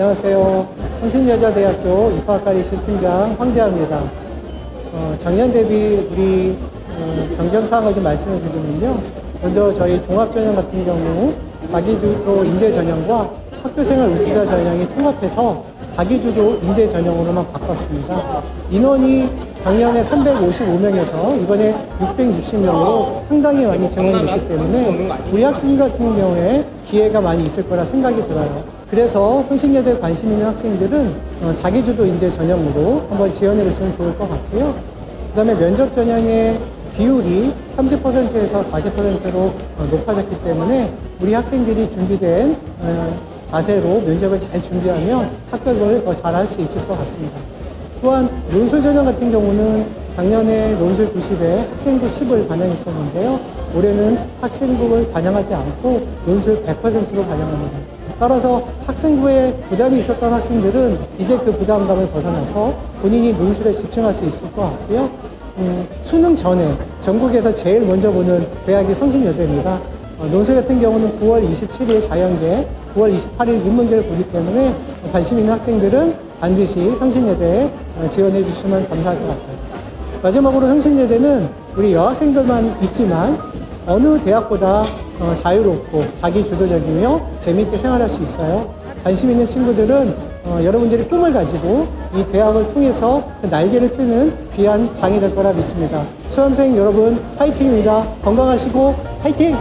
안녕하세요. 성신여자대학교 입학관리 실 팀장 황재합니다. 어, 작년 대비 우리 어, 변경사항을 좀 말씀을 드리면요. 먼저 저희 종합전형 같은 경우 자기주도 인재 전형과 학교생활 우수자 전형이 통합해서 자기주도 인재 전형으로만 바꿨습니다. 인원이 작년에 355명에서 이번에 660명으로 상당히 많이 증원이 됐기 때문에 우리 학생 같은 경우에 기회가 많이 있을 거라 생각이 들어요. 그래서 성신여대에 관심 있는 학생들은 어, 자기주도 인재 전형으로 한번 지원해 보시면 좋을 것 같고요. 그 다음에 면접 전형의 비율이 30%에서 40%로 높아졌기 때문에 우리 학생들이 준비된 어, 자세로 면접을 잘 준비하면 합격을 더 잘할 수 있을 것 같습니다. 또한 논술 전형 같은 경우는 작년에 논술 90에 학생부 10을 반영했었는데요. 올해는 학생부를 반영하지 않고 논술 100%로 반영합니다. 따라서 학생부에 부담이 있었던 학생들은 이제 그 부담감을 벗어나서 본인이 논술에 집중할 수 있을 것 같고요. 음, 수능 전에 전국에서 제일 먼저 보는 대학이 성신여대입니다. 어, 논술 같은 경우는 9월 27일 자연계, 9월 28일 인문계를 보기 때문에 관심 있는 학생들은 반드시 성신여대에 어, 지원해 주시면 감사할 것 같아요. 마지막으로 성신여대는 우리 여학생들만 있지만 어느 대학보다 어, 자유롭고 자기 주도적이며 재미있게 생활할 수 있어요. 관심 있는 친구들은 어, 여러분들이 꿈을 가지고 이 대학을 통해서 그 날개를 펴는 귀한 장이 될 거라 믿습니다. 수험생 여러분 파이팅입니다. 건강하시고 파이팅!